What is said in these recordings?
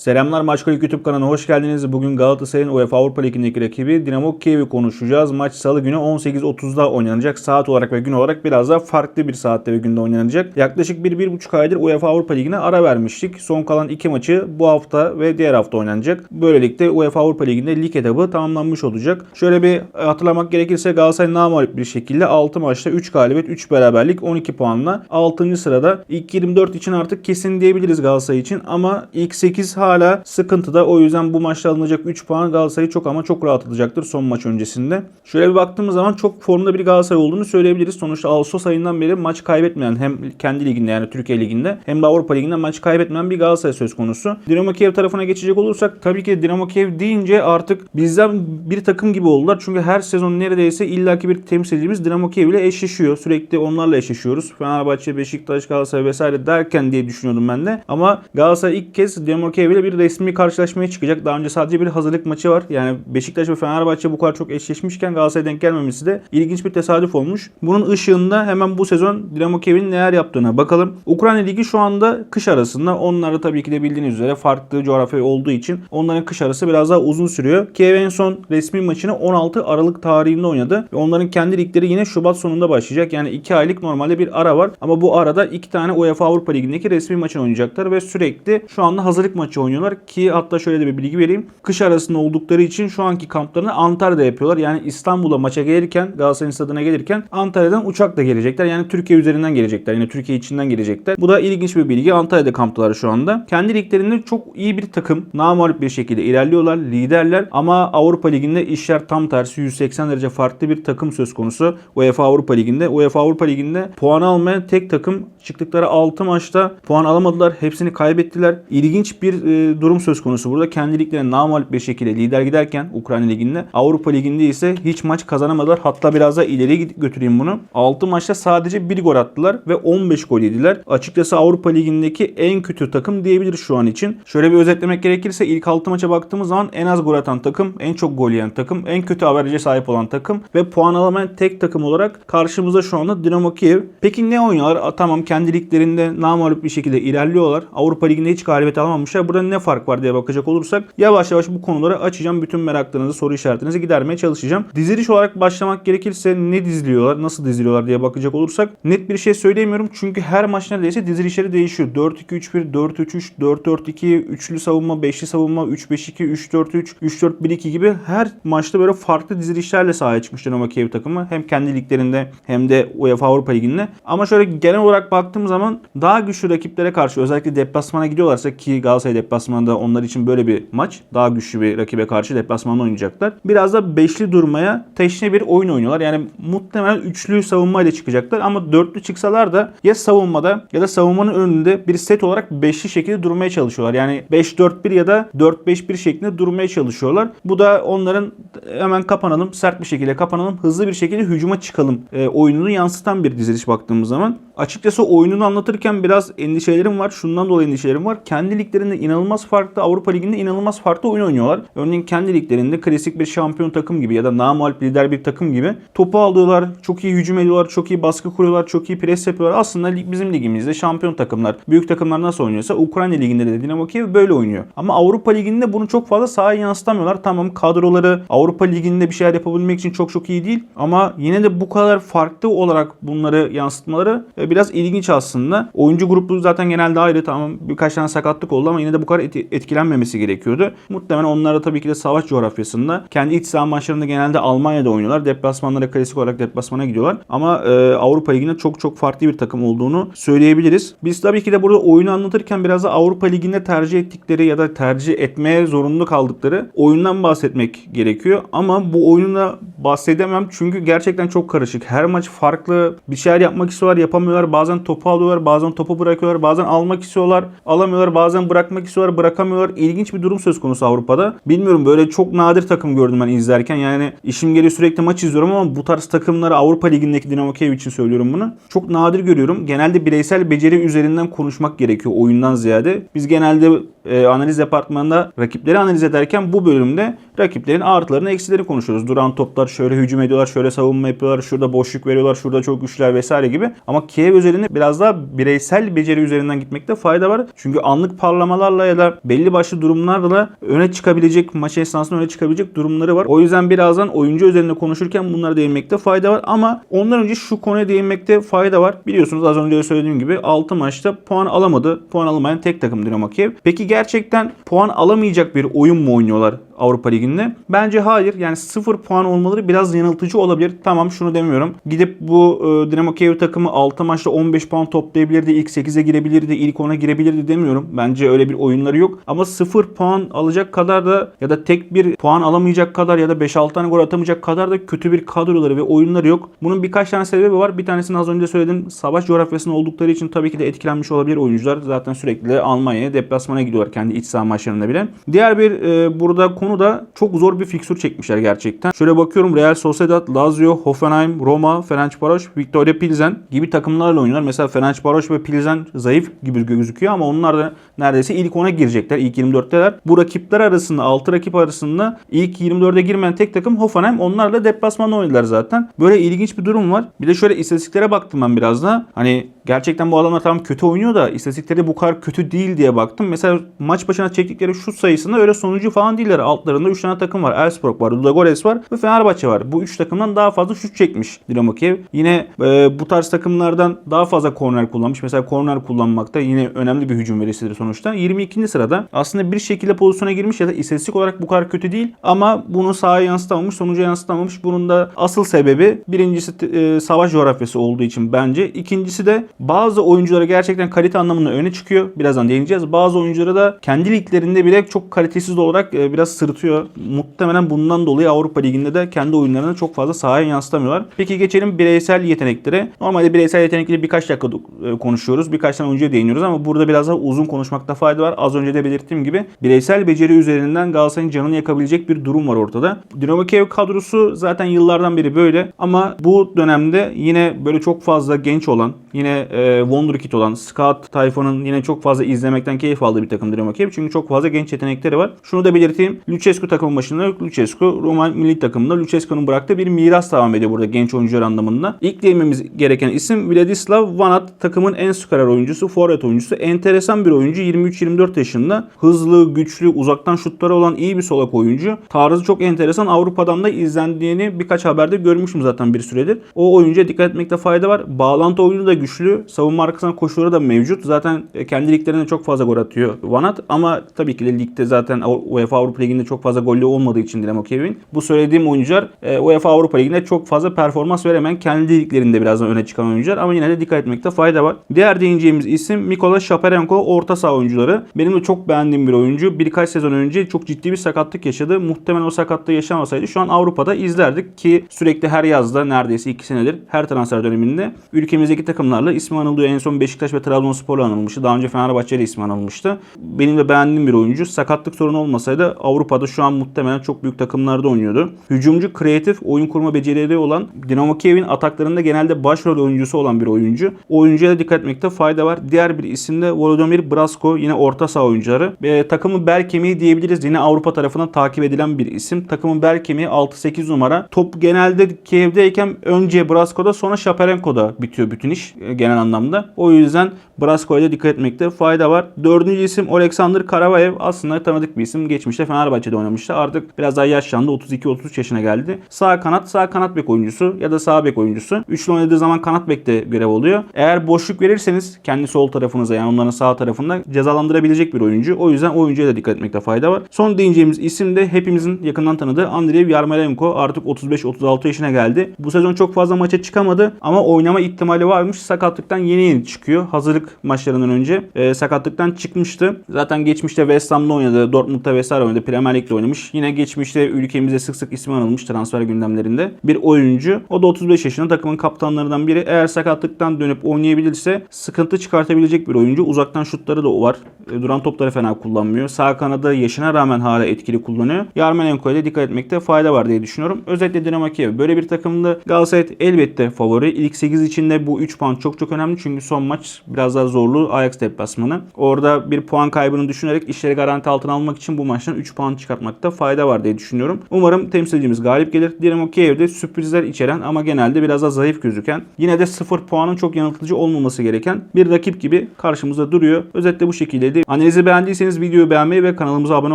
Selamlar Maçkolik YouTube kanalına hoş geldiniz. Bugün Galatasaray'ın UEFA Avrupa Ligi'ndeki rakibi Dinamo Kiev'i konuşacağız. Maç salı günü 18.30'da oynanacak. Saat olarak ve gün olarak biraz daha farklı bir saatte ve günde oynanacak. Yaklaşık 1-1,5 aydır UEFA Avrupa Ligi'ne ara vermiştik. Son kalan iki maçı bu hafta ve diğer hafta oynanacak. Böylelikle UEFA Avrupa Ligi'nde lig etabı tamamlanmış olacak. Şöyle bir hatırlamak gerekirse Galatasaray namalip bir şekilde 6 maçta 3 galibiyet 3 beraberlik 12 puanla 6. sırada. İlk 24 için artık kesin diyebiliriz Galatasaray için ama ilk 8 hala sıkıntıda. O yüzden bu maçta alınacak 3 puan Galatasaray'ı çok ama çok rahatlatacaktır son maç öncesinde. Şöyle bir baktığımız zaman çok formda bir Galatasaray olduğunu söyleyebiliriz. Sonuçta Ağustos ayından beri maç kaybetmeyen hem kendi liginde yani Türkiye liginde hem de Avrupa liginde maç kaybetmeyen bir Galatasaray söz konusu. Dinamo Kiev tarafına geçecek olursak tabii ki Dinamo Kiev deyince artık bizden bir takım gibi oldular. Çünkü her sezon neredeyse illaki bir temsilcimiz Dinamo Kiev ile eşleşiyor. Sürekli onlarla eşleşiyoruz. Fenerbahçe, Beşiktaş, Galatasaray vesaire derken diye düşünüyordum ben de. Ama Galatasaray ilk kez Dinamo Kiev ile bir resmi karşılaşmaya çıkacak. Daha önce sadece bir hazırlık maçı var. Yani Beşiktaş ve Fenerbahçe bu kadar çok eşleşmişken Galatasaray'a denk gelmemesi de ilginç bir tesadüf olmuş. Bunun ışığında hemen bu sezon Dinamo Kiev'in neler yaptığına bakalım. Ukrayna Ligi şu anda kış arasında. Onlar da tabii ki de bildiğiniz üzere farklı coğrafya olduğu için onların kış arası biraz daha uzun sürüyor. Kiev en son resmi maçını 16 Aralık tarihinde oynadı. Ve onların kendi ligleri yine Şubat sonunda başlayacak. Yani 2 aylık normalde bir ara var. Ama bu arada 2 tane UEFA Avrupa Ligi'ndeki resmi maçını oynayacaklar ve sürekli şu anda hazırlık maçı oynuyorlar ki hatta şöyle de bir bilgi vereyim. Kış arasında oldukları için şu anki kamplarını Antalya'da yapıyorlar. Yani İstanbul'a maça gelirken Galatasaray'ın stadına gelirken Antalya'dan uçakla gelecekler. Yani Türkiye üzerinden gelecekler. Yine Türkiye içinden gelecekler. Bu da ilginç bir bilgi. Antalya'da kamptalar şu anda. Kendi liglerinde çok iyi bir takım. Namalip bir şekilde ilerliyorlar. Liderler ama Avrupa Ligi'nde işler tam tersi 180 derece farklı bir takım söz konusu. UEFA Avrupa Ligi'nde. UEFA Avrupa Ligi'nde puan almayan tek takım çıktıkları 6 maçta puan alamadılar. Hepsini kaybettiler. İlginç bir e, durum söz konusu burada. Kendi liglerine namalip bir şekilde lider giderken Ukrayna Ligi'nde Avrupa Ligi'nde ise hiç maç kazanamadılar. Hatta biraz da ileri götüreyim bunu. 6 maçta sadece 1 gol attılar ve 15 gol yediler. Açıkçası Avrupa Ligi'ndeki en kötü takım diyebiliriz şu an için. Şöyle bir özetlemek gerekirse ilk 6 maça baktığımız zaman en az gol atan takım, en çok gol yiyen takım, en kötü averajı sahip olan takım ve puan alamayan tek takım olarak karşımızda şu anda Dinamo Kiev. Peki ne oynuyorlar? Tamam kendi liglerinde namalip bir şekilde ilerliyorlar. Avrupa Ligi'nde hiç galibiyet alamamışlar. Burada ne fark var diye bakacak olursak yavaş yavaş bu konuları açacağım. Bütün meraklarınızı, soru işaretinizi gidermeye çalışacağım. Diziliş olarak başlamak gerekirse ne diziliyorlar, nasıl diziliyorlar diye bakacak olursak net bir şey söyleyemiyorum. Çünkü her maç neredeyse dizilişleri değişiyor. 4-2-3-1, 4-3-3, 4-4-2, üçlü savunma, beşli savunma, 3-5-2, 3-4-3, 3-4-1-2 gibi her maçta böyle farklı dizilişlerle sahaya çıkmış Dinamo Kiev takımı. Hem kendi liglerinde hem de UEFA Avrupa Ligi'nde. Ama şöyle genel olarak baktığım zaman daha güçlü rakiplere karşı özellikle deplasmana gidiyorlarsa ki Galatasaray deplasmanında onlar için böyle bir maç. Daha güçlü bir rakibe karşı deplasmanda oynayacaklar. Biraz da beşli durmaya teşne bir oyun oynuyorlar. Yani muhtemelen üçlü savunmayla çıkacaklar ama dörtlü çıksalar da ya savunmada ya da savunmanın önünde bir set olarak beşli şekilde durmaya çalışıyorlar. Yani 5-4-1 ya da 4-5-1 şeklinde durmaya çalışıyorlar. Bu da onların hemen kapanalım, sert bir şekilde kapanalım, hızlı bir şekilde hücuma çıkalım e, oyununu yansıtan bir diziliş baktığımız zaman. Açıkçası oyununu anlatırken biraz endişelerim var. Şundan dolayı endişelerim var. Kendi liglerinde inanılmaz farklı, Avrupa Ligi'nde inanılmaz farklı oyun oynuyorlar. Örneğin kendi liglerinde klasik bir şampiyon takım gibi ya da namalip lider bir takım gibi topu alıyorlar, çok iyi hücum ediyorlar, çok iyi baskı kuruyorlar, çok iyi pres yapıyorlar. Aslında lig bizim ligimizde şampiyon takımlar, büyük takımlar nasıl oynuyorsa Ukrayna Ligi'nde de Dinamo Kiev böyle oynuyor. Ama Avrupa Ligi'nde bunu çok fazla sahaya yansıtamıyorlar. Tamam kadroları Avrupa Ligi'nde bir şeyler yapabilmek için çok çok iyi değil ama yine de bu kadar farklı olarak bunları yansıtmaları biraz ilginç aslında. Oyuncu grubu zaten genelde ayrı tamam birkaç tane sakatlık oldu ama yine de bu kadar etkilenmemesi gerekiyordu. Muhtemelen onlar da tabii ki de savaş coğrafyasında kendi iç saha maçlarında genelde Almanya'da oynuyorlar. Deplasmanlara klasik olarak deplasmana gidiyorlar. Ama e, Avrupa Ligi'nde çok çok farklı bir takım olduğunu söyleyebiliriz. Biz tabii ki de burada oyunu anlatırken biraz da Avrupa Ligi'nde tercih ettikleri ya da tercih etmeye zorunlu kaldıkları oyundan bahsetmek gerekiyor. Ama bu oyununa bahsedemem çünkü gerçekten çok karışık. Her maç farklı bir şeyler yapmak istiyorlar yapamıyorlar. Bazen topu alıyorlar bazen topu bırakıyorlar. Bazen almak istiyorlar alamıyorlar. Bazen bırakmak istiyorlar bırakamıyorlar. İlginç bir durum söz konusu Avrupa'da. Bilmiyorum böyle çok nadir takım gördüm ben izlerken. Yani işim geliyor sürekli maç izliyorum ama bu tarz takımları Avrupa Ligi'ndeki Dinamo Kiev için söylüyorum bunu. Çok nadir görüyorum. Genelde bireysel beceri üzerinden konuşmak gerekiyor oyundan ziyade. Biz genelde e, analiz departmanında rakipleri analiz ederken bu bölümde rakiplerin artılarını eksilerini konuşuyoruz. Duran toplar şöyle hücum ediyorlar, şöyle savunma yapıyorlar, şurada boşluk veriyorlar, şurada çok güçler vesaire gibi. Ama Kiev özelinde biraz daha bireysel beceri üzerinden gitmekte fayda var. Çünkü anlık parlamalarla ya da belli başlı durumlarla öne çıkabilecek, maç esnasında öne çıkabilecek durumları var. O yüzden birazdan oyuncu üzerinde konuşurken bunlara değinmekte fayda var. Ama ondan önce şu konuya değinmekte fayda var. Biliyorsunuz az önce söylediğim gibi 6 maçta puan alamadı. Puan alamayan tek takım Dinamo Kiev. Peki gerçekten puan alamayacak bir oyun mu oynuyorlar Avrupa Ligi'nde? Bence hayır. Yani 0 puan olmaları biraz yanıltıcı olabilir. Tamam şunu demiyorum. Gidip bu e, Dinamo Kiev takımı 6 maçta 15 puan toplayabilirdi. ilk 8'e girebilirdi. ilk 10'a girebilirdi demiyorum. Bence öyle bir oyunları yok. Ama 0 puan alacak kadar da ya da tek bir puan alamayacak kadar ya da 5-6 tane gol atamayacak kadar da kötü bir kadroları ve oyunları yok. Bunun birkaç tane sebebi var. Bir tanesini az önce söyledim. Savaş coğrafyasında oldukları için tabii ki de etkilenmiş olabilir oyuncular. Zaten sürekli Almanya'ya deplasmana gidiyorlar kendi iç saha maçlarında bile. Diğer bir e, burada konu da çok zor bir fiksür çekmişler gerçekten. Şöyle bakıyorum Real Sociedad, Lazio, Hoffenheim, Roma, Fenerbahçe, Victoria Pilsen gibi takımlarla oynuyorlar. Mesela Fenerbahçe ve Pilsen zayıf gibi gözüküyor ama onlar da neredeyse ilk 10'a girecekler. İlk 24'teler. Bu rakipler arasında 6 rakip arasında ilk 24'e girmeyen tek takım Hoffenheim. Onlar da deplasmanda oynadılar zaten. Böyle ilginç bir durum var. Bir de şöyle istatistiklere baktım ben biraz da. Hani gerçekten bu adamlar tam kötü oynuyor da istatistikleri bu kadar kötü değil diye baktım. Mesela maç başına çektikleri şut sayısında öyle sonucu falan değiller. Altlarında 3 tane takım var. Elfsborg var, Ludogorets var ve Fenerbahçe var. Bu 3 takımdan daha fazla şut çekmiş Dinamo Kiev. Yine e, bu tarz takımlardan daha fazla korner kullanmış. Mesela korner kullanmakta yine önemli bir hücum verisidir sonuçta. 22. sırada aslında bir şekilde pozisyona girmiş ya da istatistik olarak bu kadar kötü değil ama bunu sahaya yansıtamamış, sonuca yansıtamamış. Bunun da asıl sebebi birincisi e, savaş coğrafyası olduğu için bence. İkincisi de bazı oyunculara gerçekten kalite anlamında öne çıkıyor. Birazdan değineceğiz. Bazı oyunculara da kendi liglerinde bile çok kalitesiz olarak e, biraz sırıtıyor. Muhtemelen bundan dolayı Avrupa Ligi'nde de kendi oyunlarını çok fazla sahaya yansıtamıyorlar. Peki geçelim bireysel yeteneklere. Normalde bireysel yetenekleri birkaç dakika e, konuşuyoruz. Birkaç tane oyuncuya değiniyoruz ama burada biraz daha uzun konuşmakta fayda var. Az önce de belirttiğim gibi bireysel beceri üzerinden Galatasaray'ın canını yakabilecek bir durum var ortada. Dinamo Kiev kadrosu zaten yıllardan beri böyle ama bu dönemde yine böyle çok fazla genç olan, yine e, Wonderkid olan, Scout tayfanın yine çok fazla izlemekten keyif aldığı bir takım Dinamo Kiev. Çünkü çok fazla genç yetenekleri var. Şunu da belirteyim. Lucescu takımın başında yok. Lucescu Roman milli takımında Lucescu'nun bıraktığı bir miras devam ediyor burada genç oyuncular anlamında. İlk değinmemiz gereken isim Vladislav Vanat takımın en skorer oyuncusu, forvet oyuncusu. Enteresan bir oyuncu. 23-24 yaşında. Hızlı, güçlü, uzaktan şutları olan iyi bir solak oyuncu. Tarzı çok enteresan. Avrupa'dan da izlendiğini birkaç haberde görmüşüm zaten bir süredir. O oyuncuya dikkat etmekte fayda var. Bağlantı oyunu da güçlü. Savunma arkasından koşuları da mevcut. Zaten kendi liglerinde çok fazla gol atıyor Vanat. Ama tabii ki de ligde zaten UEFA Avrupa Ligi'nde çok fazla gollü olmadığı için Dinamo Kiev'in. Bu söylediğim oyuncular e, UEFA Avrupa Ligi'nde çok fazla performans veremeyen kendi liglerinde birazdan öne çıkan oyuncular. Ama yine de dikkat etmekte fayda var. Diğer değineceğimiz isim Mikola Shaparenko orta saha oyuncuları. Benim de çok beğendiğim bir oyuncu. Birkaç sezon önce çok ciddi bir sakatlık yaşadı. Muhtemelen o sakatlığı yaşamasaydı şu an Avrupa'da izlerdik ki sürekli her yazda neredeyse 2 senedir her transfer döneminde ülkemizdeki takımlarla ismi anılıyor. En son Beşiktaş ve Trabzonspor'la anılmıştı. Daha önce Fenerbahçe ile ismi anılmıştı. Benim de beğendiğim bir oyuncu. Sakatlık sorunu olmasaydı Avrupa'da şu an muhtemelen çok büyük takımlarda oynuyordu. Hücumcu, kreatif, oyun kurma becerileri olan Dinamo Kiev'in ataklarında genelde başrol oyuncusu olan bir oyuncu. Oyuncuya da dikkat etmekte fayda var. Diğer bir isim de Volodymyr Brasko. Yine orta saha oyuncuları. E, takımın bel kemiği diyebiliriz. Yine Avrupa tarafından takip edilen bir isim. Takımın bel kemiği 6-8 numara. Top genelde Kiev'deyken önce Brasko'da sonra Shaparenko'da bitiyor bütün iş e, genel anlamda. O yüzden Brasko'ya da dikkat etmekte fayda var. Dördüncü isim Oleksandr Karavayev. Aslında tanıdık bir isim. Geçmişte Fenerbahçe'de oynamıştı. Artık biraz daha yaşlandı. 32-33 yaşına geldi. Sağ kanat, sağ kanat bek oyuncusu ya da sağ bek oyuncusu. Üçlü oynadığı zaman kanat bekte görev oluyor. Eğer boşluk verirseniz kendi sol tarafınıza yani onların sağ tarafında cezalandırabilecek bir oyuncu. O yüzden oyuncuya da dikkat etmekte fayda var. Son değineceğimiz isim de hepimizin yakından tanıdığı Andrei Yarmolenko. Artık 35-36 yaşına geldi. Bu sezon çok fazla maça çıkamadı ama oynama ihtimali varmış. Sakatlıktan yeni yeni çıkıyor. Hazırlık maçlarından önce e, sakatlıktan çıkmıştı. Zaten geçmişte West Ham'da oynadı. Dortmund'da vesaire oynadı. Premier Premier oynamış. Yine geçmişte ülkemizde sık sık ismi anılmış transfer gündemlerinde. Bir oyuncu. O da 35 yaşında takımın kaptanlarından biri. Eğer sakatlıktan dönüp oynayabilirse sıkıntı çıkartabilecek bir oyuncu. Uzaktan şutları da var. E, Duran topları fena kullanmıyor. Sağ kanada yaşına rağmen hala etkili kullanıyor. Yarmolenko'ya da dikkat etmekte fayda var diye düşünüyorum. Özellikle Dinamo Kiev. Böyle bir takımda Galatasaray elbette favori. İlk 8 içinde bu 3 puan çok çok önemli. Çünkü son maç biraz daha zorlu Ajax deplasmanı. Orada bir puan kaybını düşünerek işleri garanti altına almak için bu maçtan 3 puan çıkartmakta fayda var diye düşünüyorum. Umarım temsilcimiz galip gelir. Dinamo Kiev'de sürprizler içeren ama genelde biraz daha zayıf gözüken yine de 0 puanın çok yanıltıcı olmaması gereken bir rakip gibi karşımızda duruyor. Özetle bu şekildeydi. Analizi beğendiyseniz videoyu beğenmeyi ve kanalımıza abone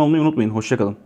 olmayı unutmayın. Hoşçakalın.